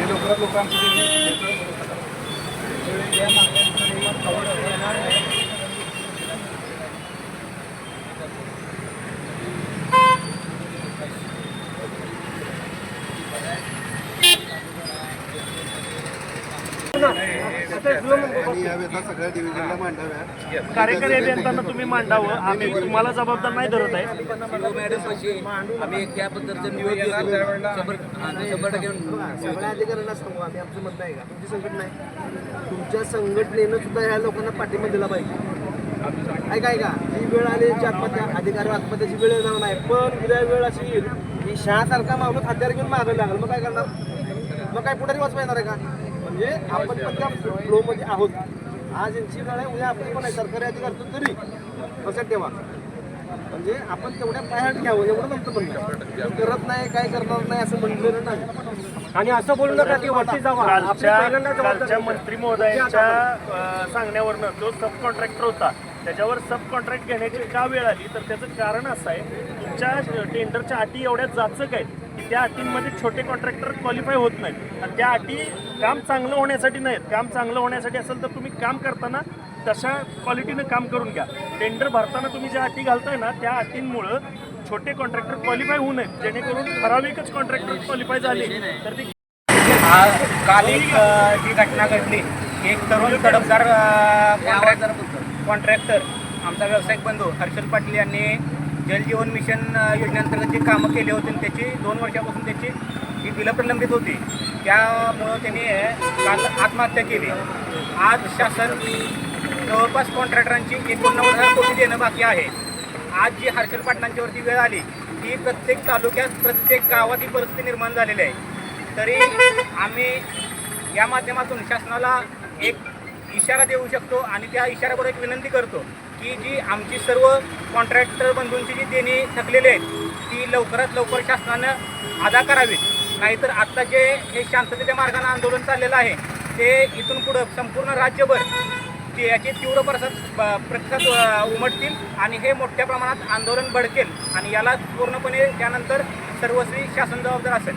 आणि लवकरात लवकर आमची देणी आणि या व्यथा सगळ्या डिव्हिजनला मांडाव्या. कार्यकारी अभियंत्यांना तुम्ही मांडावं. आम्ही तुम्हाला जबाबदार नाही धरत आहे. शिव मॅडम पाशी आम्ही एक त्या पद्धतीचं नियोजन शंभर हा, शंभर टक्के सगळ्या अधिकाऱ्यांना सांगू. आम्ही आमचं म्हणणं आहे का? तुमची संघटना आहे. तुमच्या संघटनेनं सुद्धा ह्या लोकांना पाठिंबा दिला पाहिजे. ऐका ऐका. ही वेळ आली आत्महत्या अधिकारी आत्महत्याची वेळ येणार नाही. पण उद्या वेळ अशी येईल की शहासारखा माणूस हत्यार घेऊन मागायला लागेल. मग काय करणार? मग काय पुढारी वाचवा येणार आहे का? म्हणजे आपण पण त्या फ्लोमध्ये आहोत. आज यांची वेळ आहे उद्या आपली पण आहे. सरकारी अधिकारी असतो तरी. लक्षात ठेवा. म्हणजे आपण तेवढ्या पायात घ्यावं एवढं नव्हतं म्हणलं. करत नाही काय करणार नाही असं म्हणलेलं नाही. आणि असं बोलू नका की वरती जावा. मंत्री महोदयांच्या सांगण्यावरनं जो सब कॉन्ट्रॅक्टर होता त्याच्यावर सब कॉन्ट्रॅक्ट घेण्याची का वेळ आली? तर त्याचं कारण असं आहे तुमच्या टेंडरच्या अटी एवढ्या जाचक आहेत. की त्या अटींमध्ये छोटे कॉन्ट्रॅक्टर क्वालिफाय होत नाहीत. आणि त्या अटी काम चांगलं होण्यासाठी नाहीत. काम चांगलं होण्यासाठी असेल तर तुम्ही काम करताना तशा क्वालिटीनं काम करून घ्या. टेंडर भरताना तुम्ही ज्या अटी घालताय ना त्या अटींमुळं छोटे कॉन्ट्रॅक्टर क्वालिफाय होऊ नयेत. जेणेकरून ठराविकच कॉन्ट्रॅक्टर क्वालिफाय झाले तर ती काल एक जी घटना घडली. एक तरुण तडफदार कॉन्ट्रॅक्टर आमचा व्यावसायिक बंधू हर्षल पाटील यांनी जलजीवन मिशन योजनेअंतर्गत जी कामं केली होती आणि त्याची दोन वर्षापासून त्याची जी बिलं प्रलंबित होती. त्यामुळं त्यांनी काल आत्महत्या केली. आज शासन जवळपास कॉन्ट्रॅक्टरांची एकोणनव्वद हजार कोटी देणं बाकी आहे. आज जी हर्षल पाटलांच्यावरती वेळ आली ती प्रत्येक तालुक्यात प्रत्येक गावात ही परिस्थिती निर्माण झालेली आहे. तरी आम्ही या माध्यमातून शासनाला एक इशारा देऊ शकतो आणि त्या इशाऱ्याबरोबर एक विनंती करतो की जी आमची सर्व कॉन्ट्रॅक्टर बंधूंची जी देणी थकलेली आहेत ती लवकरात लवकर शासनानं अदा करावीत. नाहीतर आत्ता जे हे शांततेच्या मार्गाने आंदोलन चाललेलं आहे ते इथून पुढं संपूर्ण राज्यभर ते याचे तीव्र प्रसाद प्रतिसाद उमटतील आणि हे मोठ्या प्रमाणात आंदोलन भडकेल आणि याला पूर्णपणे त्यानंतर सर्वस्वी शासन जबाबदार असेल.